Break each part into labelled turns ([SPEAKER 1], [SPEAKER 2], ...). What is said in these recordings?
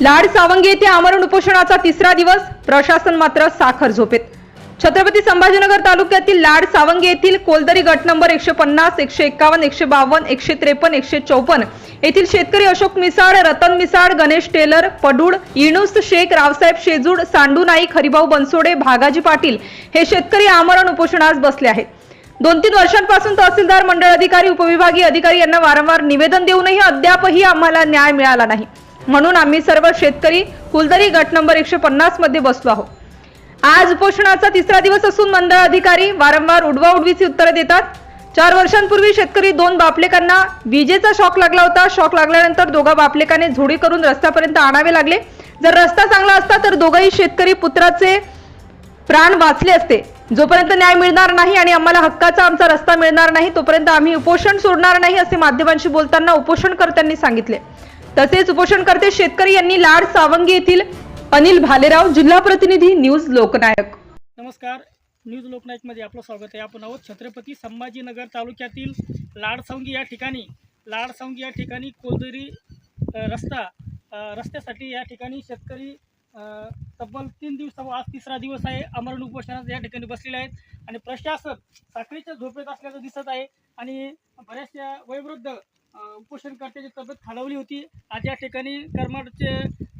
[SPEAKER 1] लाड सावंगी येथे आमरण उपोषणाचा तिसरा दिवस प्रशासन मात्र साखर झोपेत. छत्रपती संभाजीनगर तालुक्यातील लाड सावंगी येथील कोलदरी गट नंबर एकशे पन्नास एकशे एक्कावन्न एकशे बावन्न एकशे त्रेपन्न एकशे चौपन्न येथील शेतकरी अशोक मिसाळ रतन मिसाळ गणेश टेलर पडूड इणूस शेख रावसाहेब शेजूड सांडू नाईक हरिभाऊ बनसोडे भागाजी पाटील हे शेतकरी आमरण उपोषणास बसले आहेत. दोन तीन वर्षांपासून तहसीलदार मंडळ अधिकारी उपविभागीय अधिकारी यांना वारंवार निवेदन देऊनही अद्यापही आम्हाला न्याय मिळाला नाही. म्हणून आम्ही सर्व शेतकरी कुलदरी गट नंबर एकशे पन्नासमध्ये बसलो आहोत. आज उपोषणाचा तिसरा दिवस असून मंडळ अधिकारी वारंवार उडवा उडवीची उत्तरे देतात. चार वर्षांपूर्वी शेतकरी दोन बापलेकांना विजेचा शॉक लागला होता. शॉक लागल्यानंतर दोघा बापलेकाने झोडी करून रस्त्यापर्यंत आणावे लागले. जर रस्ता चांगला असता तर दोघंही शेतकरी पुत्राचे प्राण वाचले असते. जोपर्यंत न्याय मिळणार नाही आणि आम्हाला हक्काचा आमचा रस्ता मिळणार नाही तोपर्यंत आम्ही उपोषण सोडणार नाही असे माध्यमांशी बोलताना उपोषणकर्त्यांनी सांगितले. तसेच उपोषणकर्ते शेतकरी यांनी लाड सावंगी येथील अनिल भालेराव जिल्हा प्रतिनिधी न्यूज लोकनायक.
[SPEAKER 2] नमस्कार. न्यूज लोकनायकमध्ये आपलं स्वागत आहे. आपण आहोत छत्रपती संभाजीनगर तालुक्यातील लाडसावंगी या ठिकाणी. लाडसावंगी या ठिकाणी कोलदरी रस्ता रस्त्यासाठी या ठिकाणी शेतकरी तब्बल तीन दिवसा आज तिसरा दिवस आहे. अमरण उपोषणात या ठिकाणी बसलेले आहेत. आणि प्रशासन साखळीच्या झोपेत असल्याचं दिसत आहे. आणि बऱ्याचशा वयोवृद्ध उपोषणकर्त्याची तब्येत खालावली होती. आज या ठिकाणी करमाडचे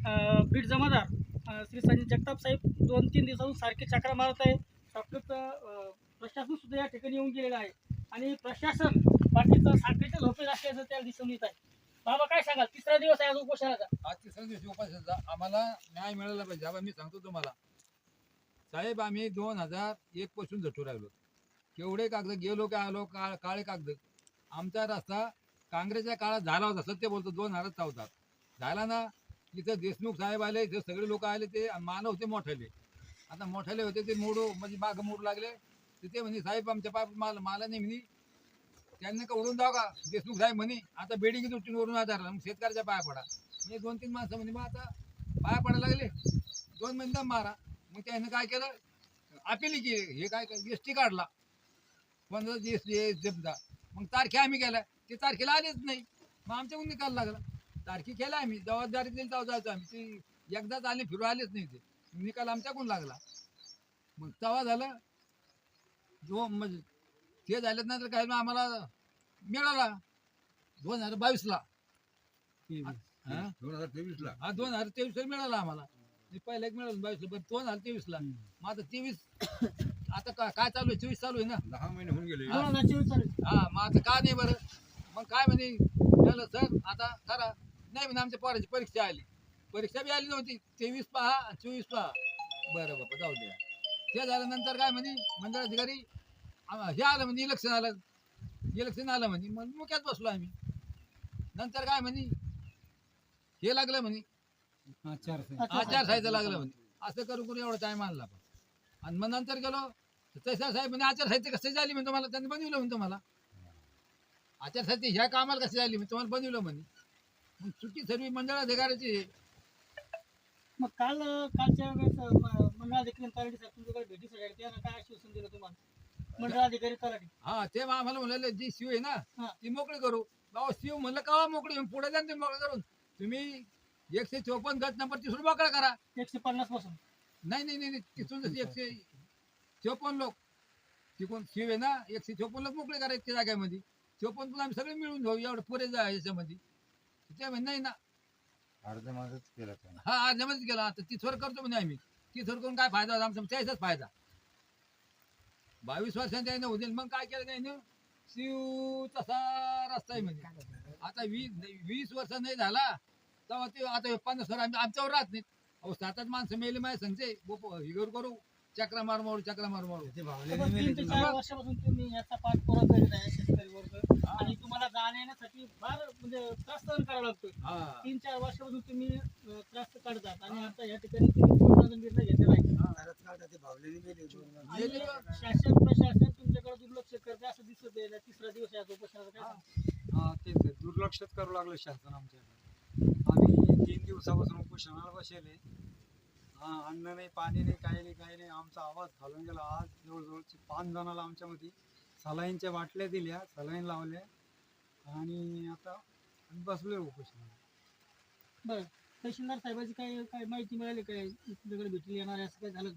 [SPEAKER 2] अ, बीड जमादार श्री संजय जगताप साहेब दोन तीन दिवसातून सारखे चक्रा मारत आहे. डॉक्टरचं अ, प्रशासन सुद्धा या ठिकाणी येऊन गेलेलं आहे. आणि प्रशासन बाकीचं साखरेच्या झोपेत असल्याचं त्याला दिसून येत आहे. बाबा काय सांगाल? तिसरा दिवस आहे आज उपोषणाचा.
[SPEAKER 3] आज तिसऱ्या दिवशी उपोषणाचा. आम्हाला न्याय मिळाला पाहिजे. बाबा मी सांगतो तुम्हाला. साहेब आम्ही दोन हजार एक पासून झटू राहिलो. केवढे कागद गेलो काय आलो का काळे कागद. आमचा रस्ता काँग्रेसच्या काळात झाला होता सत्य बोलतो दोन हजार चौदात झाला ना इथं देशमुख साहेब आले इथं सगळे लोक आले ते मानव होते मोठ्याले आता मोठ्याले होते ते मोडू म्हणजे बाग मोडू लागले. तिथे ते म्हणे साहेब आमच्या पाप माल माला नाही म्हणे. त्यांना का उडून जाऊ का? देशमुख साहेब म्हणे आता बेडिंग तुटून वरून आधार मग शेतकऱ्याच्या पाया पडा. मी दोन तीन माणसं म्हणे मग आता पाया पडायला लागले. दोन महिने मारा. मग त्यानं काय केलं? अपिली की हे काय एस टी काढला. पंधरा जी एस टी जमदा मग तारखे आम्ही केल्या. ते तारखेला आलेच नाही. मग आमच्याकडून निकाल लागला. तारखे केल्या आम्ही. जबाबदारी दिली तेव्हा जायचो आम्ही. ते एकदाच आले फिरू आलेच नाही ते. निकाल आमच्याकडून लागला. मग तेव्हा झालं जो म्हणजे ते झाल्यानंतर काय मग आम्हाला मिळाला. दोन हजार बावीसला. हा?
[SPEAKER 4] दोन हजार तेवीस ला
[SPEAKER 3] हा दोन हजार तेवीस मिळाला आम्हाला. मी पहिला एक मिळाला बावीस पण दोन हजार तेवीस ला मग आता तेवीस आता काय चालू आहे? चोवीस चालू आहे ना?
[SPEAKER 4] दहा महिने होऊन गेले.
[SPEAKER 3] हा मग आता का नाही बरं? मग काय म्हणे? झालं सर आता करा. नाही म्हणे आमच्या पोराची परीक्षा आली. परीक्षा बी आली नव्हती. तेवीस पहा चोवीस पहा. बरं बाबा जाऊ द्या. ते झाल्यानंतर काय म्हणे? मंडळाधिकारी आम- हे आलं म्हणजे इलेक्शन आलं. इलेक्शन आलं म्हणे मग मुक्यात बसलो आम्ही. नंतर काय म्हणे? हे लागलं म्हणे. आचारसंहिता लागलं म्हणे. असं करू करून एवढा टाइम आणला पण. आणि मग नंतर गेलो. तसा साहेब म्हणे आचारसंहिता कशी झाली म्हणे तुम्हाला? त्यांनी बनविलं म्हणे आचारसंहिता ह्या कामाला कशी झाली म्हणजे तुम्हाला बनविलं म्हणे. मग चुकी सर्व मंडळ अधिकाऱ्याची. आहे.
[SPEAKER 2] मग काल कालच्या वेळेस अ, म- मंडळाधिकारी तलाठी साहेब तुमच्याकडे भेटीसाठी आले त्यानं काय आश्वासन दिलं तुम्हाला? मंडळाधिकारी तलाठी.
[SPEAKER 3] हा ते मग आम्हाला म्हणाले जी शिव आहे ना
[SPEAKER 2] हा.
[SPEAKER 3] ती मोकळी करू. बाबा शिव म्हणलं का मोकळी? पुढे जा ना तुम्ही मोकळं करून. तुम्ही एकशे चोपन्न गट नंबर तिथून मोकळा करा.
[SPEAKER 2] एकशे पन्नासपासून.
[SPEAKER 3] नाही नाही नाही नाही, तिथून एकशे चोपन्न लोक. तिकडून शिव आहे ना एकशे चोपन्न लोक मोकळे करायचे त्या जागेमध्ये. चोपन्न पण आम्ही सगळे मिळून घेऊ एवढं पुरे जा याच्यामध्ये. ते म्हणे नाही ना.
[SPEAKER 4] अर्ध माझच केलं त्यानं.
[SPEAKER 3] हा जमत गेला आता तिथवर करतो म्हणे आम्ही. तिथवर करून काय फायदा आमचा? त्याचाच फायदा. बावीस वर्षांच्या आहे ना होतील मग काय केलं नाही ना शिव तसा रस्ता आहे म्हणजे आता वीस वीस वर्ष नाही झाला तेव्हा ते आता पन्नास वर्ष आम्ही आमच्यावर राहत नाहीत. अहो सात आठ माणसं मेले माझ्या सांगते हिगोर करू चक्रा मार मारू चक्रा मार मारू.
[SPEAKER 2] तीन ते चार वर्षापासून तुम्ही याचा पाठपुरावा करीत आहे शेतकरी तुम्हाला जाण्या येण्यासाठी फार म्हणजे त्रास सहन करावा लागतोय.
[SPEAKER 3] हा.
[SPEAKER 2] तीन चार वर्षापासून तुम्ही अ, त्रास काढतात आणि आता या ठिकाणी तुम्ही कोर्टाचा निर्णय घेतलेला आहे.
[SPEAKER 3] गेले बा.
[SPEAKER 2] आणि शासन प्रशासन तुमच्याकडे दुर्लक्ष करते असं दिसत आहे. तिसरा दिवस आहे आज उपोषणाचा काय सांगता?
[SPEAKER 5] हा तेच आहे. दुर्लक्षच करू लागलं शासन आमच्याकडे. आम्ही तीन दिवसापासून उपोषणाला बसेले हा अन्न नाही पाणी नाही काही नाही काही नाही. आमचा आवाज घालून गेला. आज जवळजवळ पाच जणाला आमच्यामध्ये सलाईनच्या बाटल्या दिल्या सलाईन लावल्या. आणि आता आम्ही बसलोय उपोषणाला.
[SPEAKER 2] बरं. तहसीलदार साहेबाची काय काय माहिती मिळाली काय? तुमच्याकडे भेटली येणार आहे असं काय झालं?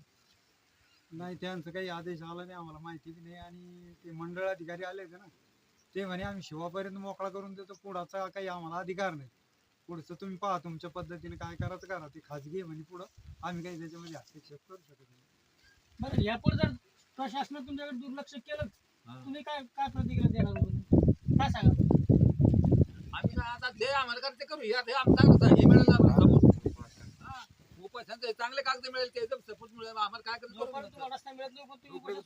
[SPEAKER 5] नाही त्यांचं काही आदेश आला नाही आम्हाला माहिती बी नाही. आणि ते मंडळ अधिकारी आले होते ना ते म्हणे आम्ही शिवापर्यंत मोकळा करून देतो. पुढाचा काही आम्हाला अधिकार नाही. पुढचं तुम्ही पहा तुमच्या पद्धतीने काय करायचं करा. ते खाजगी आहे म्हणे पुढं. आम्ही काही त्याच्यामध्ये हस्तक्षेप करू शकत नाही.
[SPEAKER 2] बरं यापुढे जर प्रशासनाने तुमच्याकडे दुर्लक्ष केलं. तुम्ही काय काय प्रतिक्रिया देणार तुम्ही? काय सांगा
[SPEAKER 3] ते आम्हाला करते करू या ते आमचा कसं हे मिळेल. हा. चांगले कागद मिळेल ते एकदम सपोर्ट मिळेल. आम्हाला काय करायचं
[SPEAKER 2] जोपर्यंत
[SPEAKER 3] करू नका.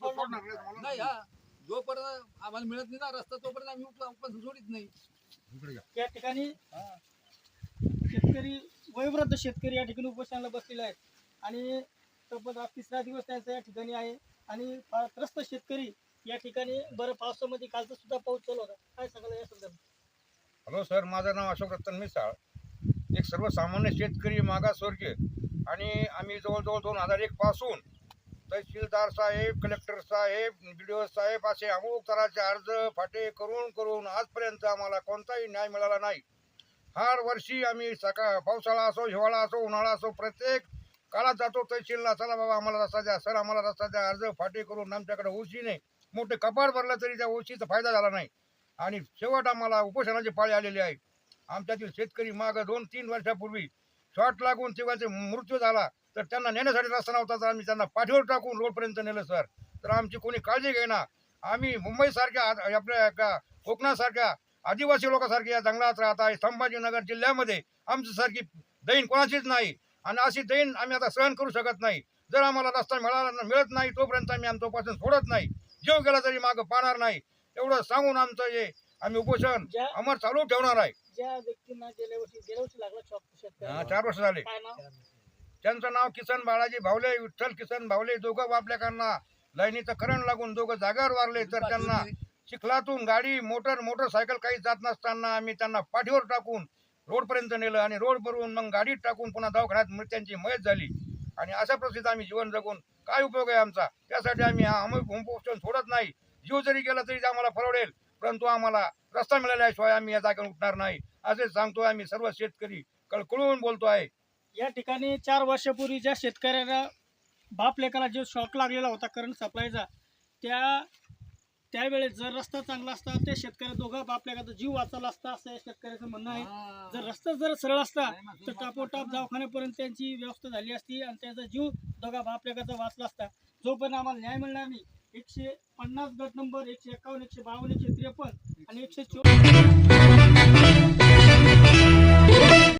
[SPEAKER 2] तुम्हाला रस्ता मिळत नाही
[SPEAKER 3] हा. जोपर्यंत आम्हाला मिळत नाही ना रस्ता तोपर्यंत आम्ही उप- उपासून सोडित नाही.
[SPEAKER 4] इकडे घ्या.
[SPEAKER 2] या ठिकाणी शेतकरी वयोवृद्ध शेतकरी या ठिकाणी उपोषणाला बसलेले आहेत. आणि तब्बल आज तिसरा दिवस त्यांचा या ठिकाणी आहे. आणि त्रस्त शेतकरी या ठिकाणी बरं पावसामध्ये कालचा सुद्धा पाऊस चालू होता. काय सांगायला या संदर्भात?
[SPEAKER 4] हॅलो सर माझं नाव अशोक रतन मिसाळ. एक सर्वसामान्य शेतकरी मागासवर्गीय आणि आम्ही जवळजवळ दोन हजार एक पासून तहसीलदार साहेब कलेक्टर साहेब बी डी ओ साहेब असे अमुक तराचे अर्ज फाटे करून करून आजपर्यंत आम्हाला कोणताही न्याय मिळाला नाही. हर वर्षी आम्ही सकाळ पावसाळा असो हिवाळा असो उन्हाळा असो प्रत्येक काळात जातो तहसीलला चला बाबा आम्हाला रस्ता द्या सर आम्हाला रस्ता द्या अर्ज फाटे करून आमच्याकडे ओशीने मोठे कपाट भरलं तरी त्या ओशीचा फायदा झाला नाही. आणि शेवट आम्हाला उपोषणाची पाळी आलेली आहे. आमच्यातील शेतकरी माग दोन तीन वर्षापूर्वी शॉर्ट लागून तेव्हाचे मृत्यू झाला तर त्यांना नेण्यासाठी रस्ता नव्हता तर आम्ही त्यांना पाठीवर टाकून रोडपर्यंत नेलं सर. तर आमची कोणी काळजी घेणार आम्ही मुंबईसारख्या आपल्या एका कोकणासारख्या आदिवासी लोकांसारख्या या जंगलात राहत आहे. संभाजीनगर जिल्ह्यामध्ये आमच्यासारखी दैन कोणाचीच नाही. आणि अशी दैन आम्ही आता सहन करू शकत नाही. जर आम्हाला रस्ता मिळाला मिळत नाही तोपर्यंत आम्ही आमचं उपोषण सोडत नाही. जीव गेला तरी मागं पाहणार नाही. एवढं सांगून आमचं हे आम्ही उपोषण
[SPEAKER 2] ज्या
[SPEAKER 4] अमर चालू ठेवणार आहे.
[SPEAKER 2] ज्या व्यक्तींना गेल्या वर्षी गेल्या वर्षी लागला शॉप
[SPEAKER 4] हा, चार वर्ष झाले.
[SPEAKER 2] काय नाव?
[SPEAKER 4] त्यांचं नाव किसन बाळाजी भावले विठ्ठल किसन भावले दोघं बापल्याकांना लाईनीचं करंट लागून दोघं जागेवर वारले. तर त्यांना चिखलातून गाडी मोटर मोटरसायकल काही जात नसताना आम्ही त्यांना पाठीवर टाकून रोडपर्यंत नेलं आणि रोडवरून मग गाडीत टाकून पुन्हा दवाखान्यात मग त्यांची मयत झाली. आणि अशा परिस्थितीत आम्ही जीवन जगून काय उपयोग आहे आमचा? त्यासाठी आम्ही हा अमोल सोडत नाही. जीव जरी गेला तरी ते आम्हाला परवडेल. परंतु आम्हाला रस्ता मिळाल्याशिवाय आम्ही या जागेवर उठणार नाही. असे सांगतोय आम्ही सर्व शेतकरी कळकळून बोलतो आहे.
[SPEAKER 2] या ठिकाणी चार वर्षापूर्वी ज्या शेतकऱ्याला बाप लेकाला जो शॉक लागलेला होता करंट सप्लायचा त्या त्यावेळेस जर रस्ता चांगला असता त्या शेतकऱ्या दोघा बाप लेकाचा जीव वाचला असता असं या शेतकऱ्याचं म्हणणं आहे. जर रस्ता जर सरळ असता तर टापोटाप दवाखान्यापर्यंत त्यांची व्यवस्था झाली असती आणि त्याचा जीव दोघा बाप लेकाचा वाचला असता. जोपर्यंत आम्हाला न्याय मिळणार नाही एकशे पन्नास गट नंबर एकशे एकावन्न एकशे बावन्न एकशे त्रेपन्न आणि एकशे चोवीस